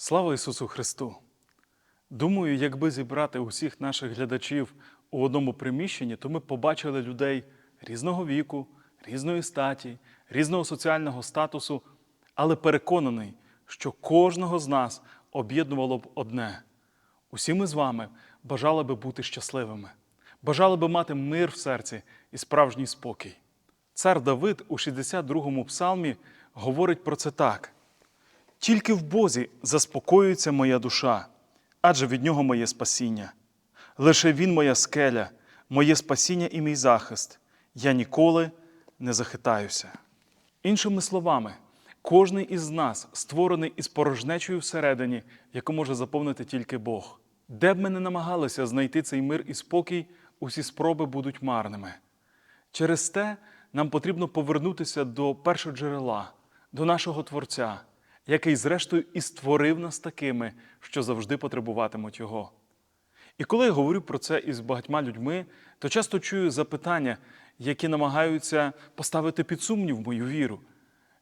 Слава Ісусу Христу! Думаю, якби зібрати усіх наших глядачів у одному приміщенні, то ми побачили людей різного віку, різної статі, різного соціального статусу, але переконаний, що кожного з нас об'єднувало б одне. Усі ми з вами бажали би бути щасливими, бажали би мати мир в серці і справжній спокій. Цар Давид у 62-му псалмі говорить про це так. Тільки в Бозі заспокоюється моя душа, адже від нього моє спасіння. Лише Він моя скеля, моє спасіння і мій захист. Я ніколи не захитаюся. Іншими словами, кожний із нас створений із порожнечою всередині, яку може заповнити тільки Бог. Де б ми не намагалися знайти цей мир і спокій, усі спроби будуть марними. Через те нам потрібно повернутися до першого джерела, до нашого Творця, який, зрештою, і створив нас такими, що завжди потребуватимуть Його. І коли я говорю про це із багатьма людьми, то часто чую запитання, які намагаються поставити під сумнів мою віру.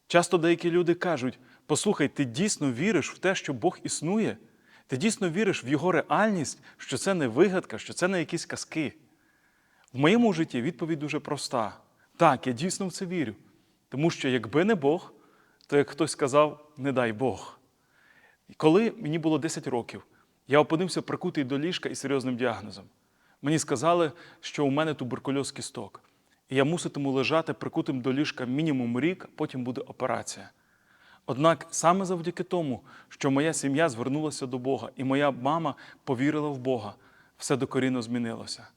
Часто деякі люди кажуть: послухай, ти дійсно віриш в те, що Бог існує? Ти дійсно віриш в Його реальність, що це не вигадка, що це не якісь казки. В моєму житті відповідь дуже проста. Так, я дійсно в це вірю. Тому що якби не Бог, то як хтось сказав, не дай Бог. Коли мені було 10 років, я опинився прикутий до ліжка із серйозним діагнозом. Мені сказали, що у мене туберкульоз кісток, і я муситиму лежати прикутим до ліжка мінімум рік, потім буде операція. Однак саме завдяки тому, що моя сім'я звернулася до Бога, і моя мама повірила в Бога, все докорінно змінилося.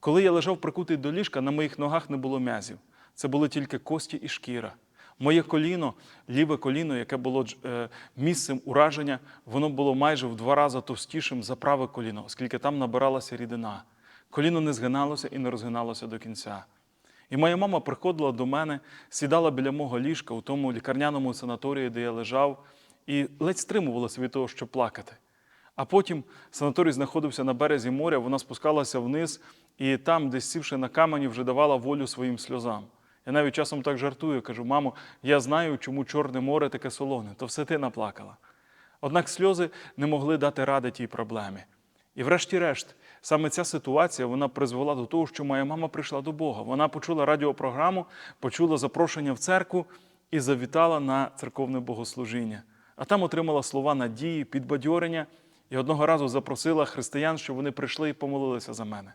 Коли я лежав прикутий до ліжка, на моїх ногах не було м'язів. Це були тільки кості і шкіра. Моє коліно, ліве коліно, яке було е, місцем ураження, воно було майже в два рази товстішим за праве коліно, оскільки там набиралася рідина. Коліно не згиналося і не розгиналося до кінця. І моя мама приходила до мене, сідала біля мого ліжка у тому лікарняному санаторії, де я лежав, і ледь стримувалася від того, щоб плакати. А потім санаторій знаходився на березі моря, вона спускалася вниз і там, десь сівши на камені, вже давала волю своїм сльозам. Я навіть часом так жартую, кажу, мамо, я знаю, чому Чорне море таке солоне, то все ти наплакала. Однак сльози не могли дати ради тій проблемі. І врешті-решт, саме ця ситуація вона призвела до того, що моя мама прийшла до Бога. Вона почула радіопрограму, почула запрошення в церкву і завітала на церковне богослужіння. А там отримала слова надії, підбадьорення і одного разу запросила християн, щоб вони прийшли і помолилися за мене.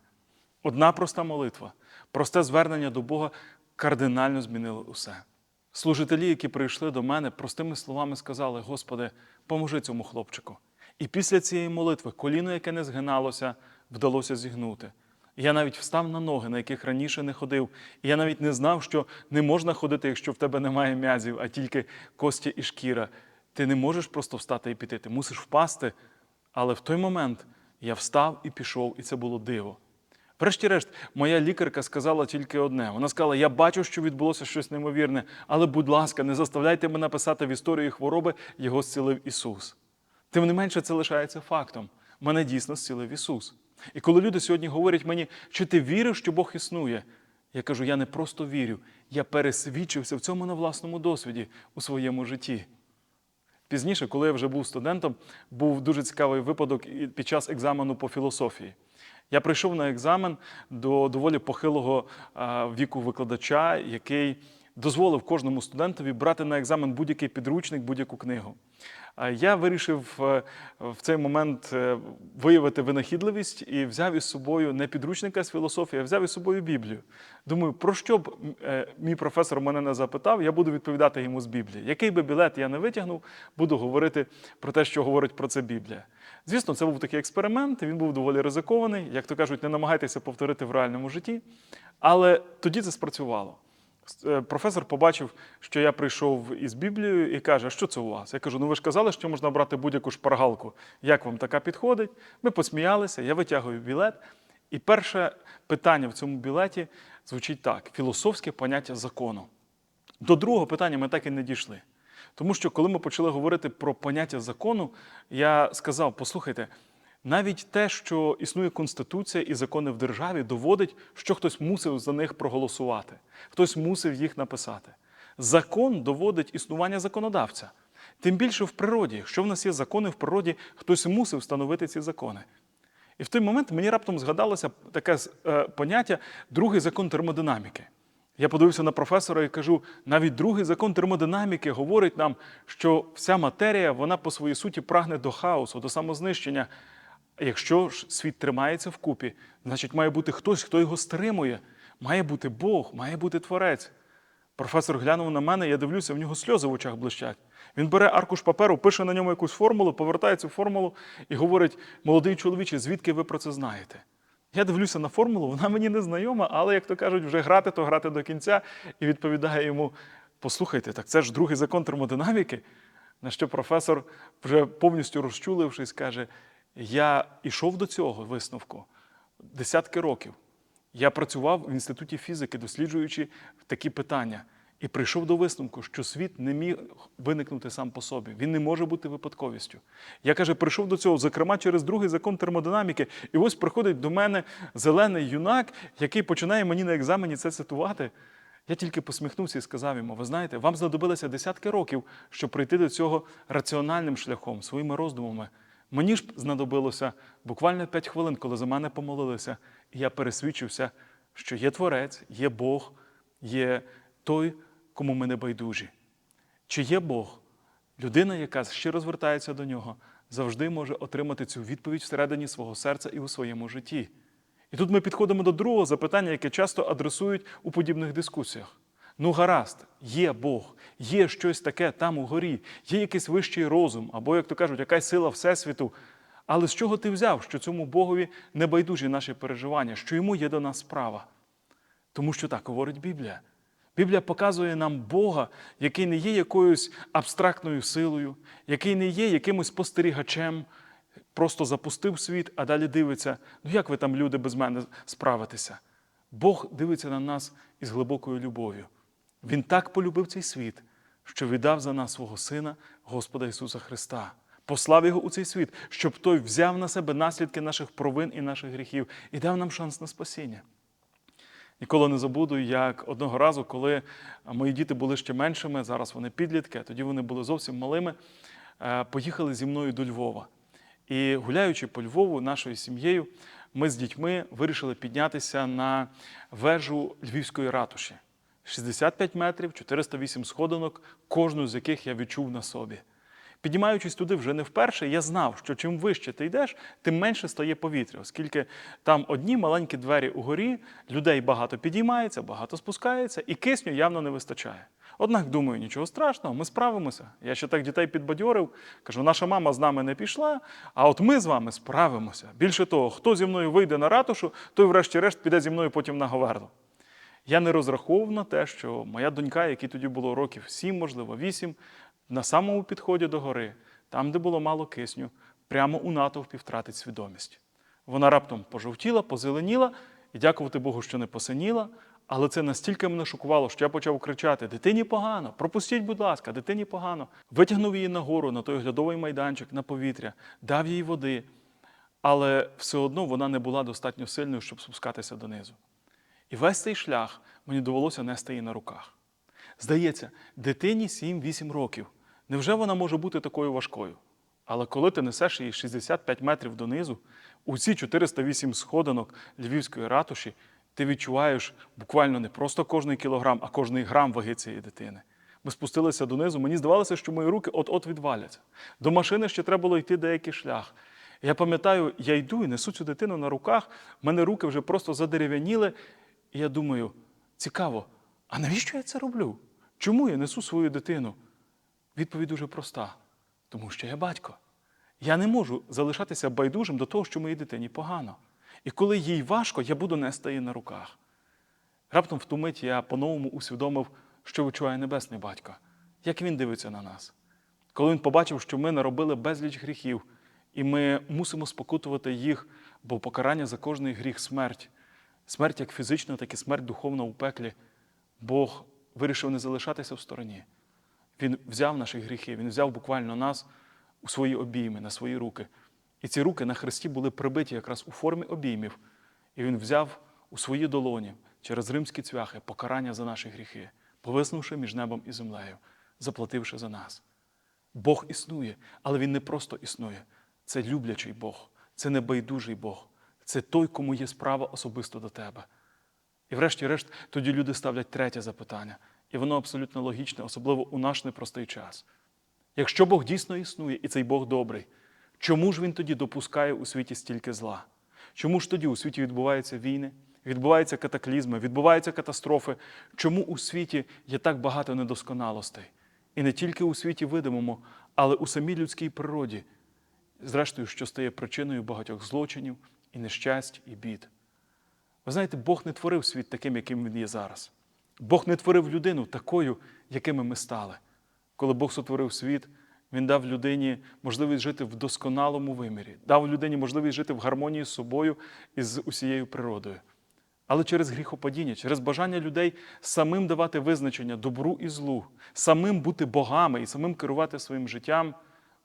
Одна проста молитва, просте звернення до Бога кардинально змінило усе. Служителі, які прийшли до мене, простими словами сказали: Господи, поможи цьому хлопчику. І після цієї молитви коліно, яке не згиналося, вдалося зігнути. Я навіть встав на ноги, на яких раніше не ходив. І я навіть не знав, що не можна ходити, якщо в тебе немає м'язів, а тільки кості і шкіра. Ти не можеш просто встати і піти, ти мусиш впасти. Але в той момент я встав і пішов, і це було диво. Врешті-решт, моя лікарка сказала тільки одне: вона сказала: Я бачу, що відбулося щось неймовірне, але, будь ласка, не заставляйте мене писати в історії хвороби, його зцілив Ісус. Тим не менше, це лишається фактом. Мене дійсно зцілив Ісус. І коли люди сьогодні говорять мені, чи ти віриш, що Бог існує, я кажу: я не просто вірю, я пересвідчився в цьому на власному досвіді у своєму житті. Пізніше, коли я вже був студентом, був дуже цікавий випадок під час екзамену по філософії. Я прийшов на екзамен до доволі похилого віку викладача, який дозволив кожному студентові брати на екзамен будь-який підручник, будь-яку книгу. Я вирішив е, в цей момент е, виявити винахідливість і взяв із собою не підручника з філософії, а взяв із собою Біблію. Думаю, про що б е, мій професор мене не запитав, я буду відповідати йому з Біблії. Який би білет я не витягнув, буду говорити про те, що говорить про це Біблія. Звісно, це був такий експеримент, він був доволі ризикований. Як то кажуть, не намагайтеся повторити в реальному житті. Але тоді це спрацювало. Е, Професор побачив, що я прийшов із Біблією і каже: а що це у вас? Я кажу: ну ви ж казали, що можна брати будь-яку шпаргалку. Як вам така підходить? Ми посміялися, я витягую білет. І перше питання в цьому білеті звучить так: філософське поняття закону. До другого питання ми так і не дійшли. Тому що, коли ми почали говорити про поняття закону, я сказав: послухайте, навіть те, що існує конституція і закони в державі, доводить, що хтось мусив за них проголосувати, хтось мусив їх написати. Закон доводить існування законодавця. Тим більше в природі, якщо в нас є закони в природі, хтось мусив встановити ці закони. І в той момент мені раптом згадалося таке е, поняття другий закон термодинаміки. Я подивився на професора і кажу: навіть другий закон термодинаміки говорить нам, що вся матерія, вона по своїй суті прагне до хаосу, до самознищення. Якщо ж світ тримається вкупі, значить має бути хтось, хто його стримує. Має бути Бог, має бути Творець. Професор глянув на мене, я дивлюся, в нього сльози в очах блищать. Він бере аркуш паперу, пише на ньому якусь формулу, повертає цю формулу і говорить: молодий чоловіче, звідки ви про це знаєте? Я дивлюся на формулу, вона мені не знайома, але, як то кажуть, вже грати, то грати до кінця, і відповідає йому: послухайте, так це ж другий закон термодинаміки. На що професор, вже повністю розчулившись, каже: Я йшов до цього висновку десятки років. Я працював в інституті фізики, досліджуючи такі питання, і прийшов до висновку, що світ не міг виникнути сам по собі. Він не може бути випадковістю. Я каже, прийшов до цього, зокрема, через другий закон термодинаміки. І ось приходить до мене зелений юнак, який починає мені на екзамені це цитувати. Я тільки посміхнувся і сказав йому: ви знаєте, вам знадобилося десятки років, щоб прийти до цього раціональним шляхом, своїми роздумами. Мені ж знадобилося буквально 5 хвилин, коли за мене помолилися, і я пересвідчився, що є Творець, є Бог, є той, кому ми не байдужі. Чи є Бог? Людина, яка щиро звертається до нього, завжди може отримати цю відповідь всередині свого серця і у своєму житті. І тут ми підходимо до другого запитання, яке часто адресують у подібних дискусіях. Ну, гаразд, є Бог, є щось таке там угорі, є якийсь вищий розум, або, як то кажуть, якась сила Всесвіту. Але з чого ти взяв, що цьому Богові не байдужі наші переживання, що йому є до нас справа? Тому що так говорить Біблія. Біблія показує нам Бога, який не є якоюсь абстрактною силою, який не є якимось спостерігачем, просто запустив світ, а далі дивиться, ну як ви там, люди, без мене справитеся? Бог дивиться на нас із глибокою любов'ю. Він так полюбив цей світ, що віддав за нас свого Сина, Господа Ісуса Христа, послав Його у цей світ, щоб Той взяв на себе наслідки наших провин і наших гріхів і дав нам шанс на спасіння. Ніколи не забуду, як одного разу, коли мої діти були ще меншими, зараз вони підлітки, а тоді вони були зовсім малими, е, поїхали зі мною до Львова. І гуляючи по Львову нашою сім'єю, ми з дітьми вирішили піднятися на вежу Львівської ратуші. 65 метрів, 408 сходинок, кожну з яких я відчув на собі. Піднімаючись туди вже не вперше, я знав, що чим вище ти йдеш, тим менше стає повітря, оскільки там одні маленькі двері угорі, людей багато підіймається, багато спускається, і кисню явно не вистачає. Однак, думаю, нічого страшного, ми справимося. Я ще так дітей підбадьорив, кажу, наша мама з нами не пішла, а от ми з вами справимося. Більше того, хто зі мною вийде на ратушу, той, врешті-решт, піде зі мною потім на Говерло. Я не розраховував на те, що моя донька, якій тоді було років сім, можливо, вісім, на самому підході до гори, там, де було мало кисню, прямо у натовпі втратить свідомість. Вона раптом пожовтіла, позеленіла, і дякувати Богу, що не посиніла. Але це настільки мене шокувало, що я почав кричати: Дитині погано, пропустіть, будь ласка, дитині погано. Витягнув її нагору на той оглядовий майданчик, на повітря, дав їй води. Але все одно вона не була достатньо сильною, щоб спускатися донизу. І весь цей шлях мені довелося нести її на руках. Здається, дитині 7-8 років. Невже вона може бути такою важкою? Але коли ти несеш її 65 метрів донизу, у ці 408 сходинок львівської ратуші, ти відчуваєш буквально не просто кожний кілограм, а кожний грам ваги цієї дитини. Ми спустилися донизу, мені здавалося, що мої руки от-от відваляться. До машини ще треба було йти деякий шлях. Я пам'ятаю, я йду і несу цю дитину на руках, в мене руки вже просто задерев'яніли, і я думаю, цікаво, а навіщо я це роблю? Чому я несу свою дитину? Відповідь дуже проста: тому що я батько. Я не можу залишатися байдужим до того, що моїй дитині погано. І коли їй важко, я буду нести її на руках. Раптом в ту мить я по-новому усвідомив, що відчуває небесний батько, як він дивиться на нас. Коли він побачив, що ми наробили безліч гріхів, і ми мусимо спокутувати їх, бо покарання за кожний гріх смерть, смерть як фізична, так і смерть духовна у пеклі, Бог вирішив не залишатися в стороні. Він взяв наші гріхи, він взяв буквально нас у свої обійми, на свої руки. І ці руки на хресті були прибиті якраз у формі обіймів. І він взяв у свої долоні через римські цвяхи покарання за наші гріхи, повиснувши між небом і землею, заплативши за нас. Бог існує, але Він не просто існує. Це люблячий Бог, це небайдужий Бог, це той, кому є справа особисто до тебе. І врешті-решт, тоді люди ставлять третє запитання, і воно абсолютно логічне, особливо у наш непростий час. Якщо Бог дійсно існує, і цей Бог добрий, чому ж він тоді допускає у світі стільки зла? Чому ж тоді у світі відбуваються війни, відбуваються катаклізми, відбуваються катастрофи? Чому у світі є так багато недосконалостей? І не тільки у світі видимому, але у самій людській природі, зрештою, що стає причиною багатьох злочинів і нещасть, і бід. Ви знаєте, Бог не творив світ таким, яким він є зараз. Бог не творив людину такою, якими ми стали. Коли Бог сотворив світ, Він дав людині можливість жити в досконалому вимірі, дав людині можливість жити в гармонії з собою і з усією природою. Але через гріхопадіння, через бажання людей самим давати визначення добру і злу, самим бути богами і самим керувати своїм життям,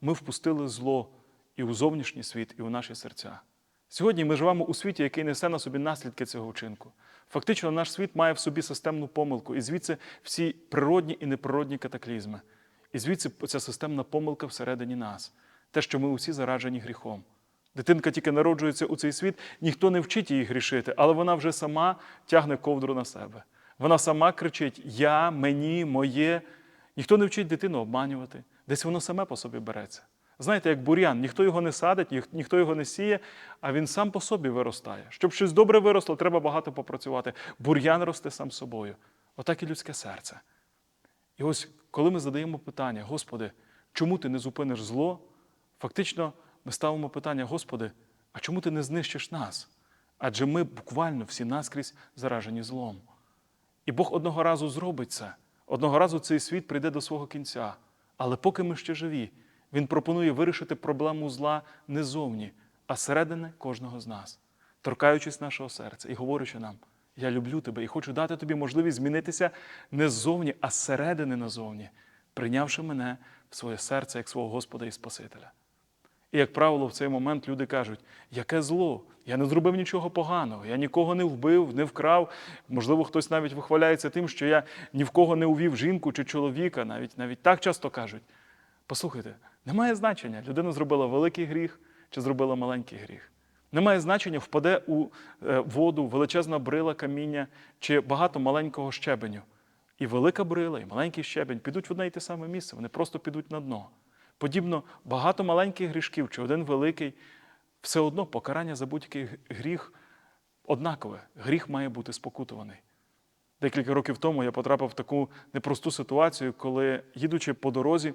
ми впустили зло і у зовнішній світ, і у наші серця. Сьогодні ми живемо у світі, який несе на собі наслідки цього вчинку. Фактично, наш світ має в собі системну помилку, і звідси всі природні і неприродні катаклізми. І звідси ця системна помилка всередині нас, те, що ми усі заражені гріхом. Дитинка тільки народжується у цей світ, ніхто не вчить її грішити, але вона вже сама тягне ковдру на себе. Вона сама кричить: Я, мені, моє. Ніхто не вчить дитину обманювати. Десь воно саме по собі береться. Знаєте, як бур'ян, ніхто його не садить, ніхто його не сіє, а він сам по собі виростає. Щоб щось добре виросло, треба багато попрацювати. Бур'ян росте сам собою. Отак і людське серце. І ось коли ми задаємо питання, Господи, чому ти не зупиниш зло? Фактично, ми ставимо питання, Господи, а чому ти не знищиш нас? Адже ми буквально всі наскрізь заражені злом. І Бог одного разу зробить це. Одного разу цей світ прийде до свого кінця. Але поки ми ще живі, Він пропонує вирішити проблему зла не зовні, а зсередини кожного з нас, торкаючись нашого серця і говорячи нам: Я люблю тебе і хочу дати тобі можливість змінитися не ззовні, а зсередини назовні, прийнявши мене в своє серце як свого Господа і Спасителя. І, як правило, в цей момент люди кажуть, яке зло, я не зробив нічого поганого, я нікого не вбив, не вкрав. Можливо, хтось навіть вихваляється тим, що я ні в кого не увів жінку чи чоловіка, навіть, навіть так часто кажуть. Послухайте, немає значення, людина зробила великий гріх чи зробила маленький гріх. Немає значення, впаде у е, воду величезна брила каміння чи багато маленького щебеню. І велика брила, і маленький щебень підуть в одне й те саме місце, вони просто підуть на дно. Подібно багато маленьких грішків чи один великий, все одно покарання за будь-який гріх однакове. Гріх має бути спокутуваний. Декілька років тому я потрапив в таку непросту ситуацію, коли, їдучи по дорозі,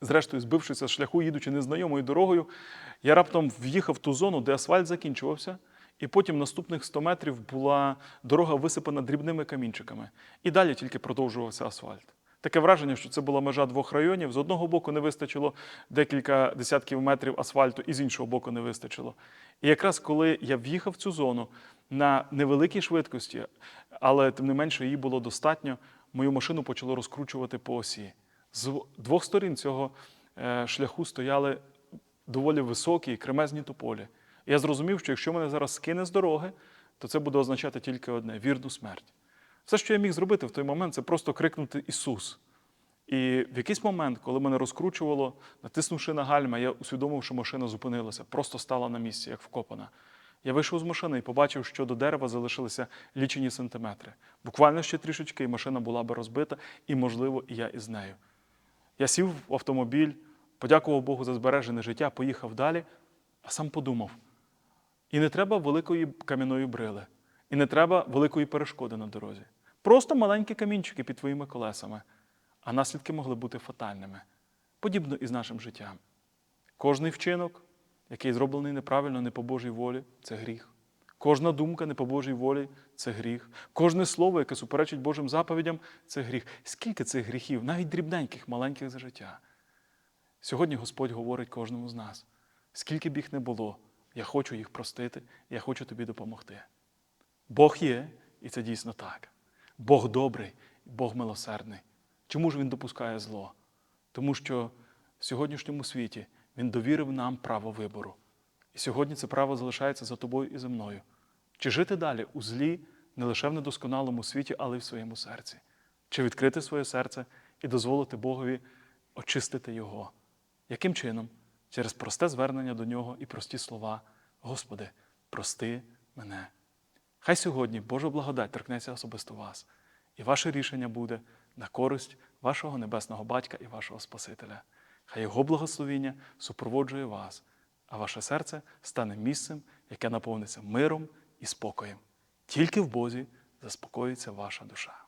зрештою збившися з шляху, їдучи незнайомою дорогою, я раптом в'їхав в ту зону, де асфальт закінчувався, і потім наступних 100 метрів була дорога висипана дрібними камінчиками. І далі тільки продовжувався асфальт. Таке враження, що це була межа двох районів. З одного боку не вистачило декілька десятків метрів асфальту, і з іншого боку не вистачило. І якраз коли я в'їхав в цю зону на невеликій швидкості, але тим не менше її було достатньо, мою машину почало розкручувати по осі. З двох сторін цього е, шляху стояли доволі високі і кремезні тополі. Я зрозумів, що якщо мене зараз скине з дороги, то це буде означати тільки одне вірну смерть. Все, що я міг зробити в той момент, це просто крикнути Ісус. І в якийсь момент, коли мене розкручувало, натиснувши на гальма, я усвідомив, що машина зупинилася, просто стала на місці, як вкопана. Я вийшов з машини і побачив, що до дерева залишилися лічені сантиметри. Буквально ще трішечки, і машина була би розбита, і, можливо, і я із нею. Я сів в автомобіль, подякував Богу за збережене життя, поїхав далі, а сам подумав: і не треба великої кам'яної брили, і не треба великої перешкоди на дорозі. Просто маленькі камінчики під твоїми колесами, а наслідки могли бути фатальними. Подібно і з нашим життям. Кожний вчинок, який зроблений неправильно, не по Божій волі, це гріх. Кожна думка не по Божій волі це гріх. Кожне слово, яке суперечить Божим заповідям, це гріх. Скільки цих гріхів, навіть дрібненьких, маленьких за життя. Сьогодні Господь говорить кожному з нас: скільки б їх не було, я хочу їх простити, я хочу тобі допомогти. Бог є, і це дійсно так. Бог добрий, Бог милосердний. Чому ж Він допускає зло? Тому що в сьогоднішньому світі Він довірив нам право вибору. І сьогодні це право залишається за тобою і за мною. Чи жити далі у злі, не лише в недосконалому світі, але й в своєму серці? Чи відкрити своє серце і дозволити Богові очистити його. Яким чином? Через просте звернення до нього і прості слова: Господи, прости мене. Хай сьогодні Божа благодать торкнеться особисто вас, і ваше рішення буде на користь вашого небесного батька і вашого Спасителя. Хай Його благословіння супроводжує вас, а ваше серце стане місцем, яке наповниться миром і спокоєм. Тільки в Бозі заспокоїться ваша душа.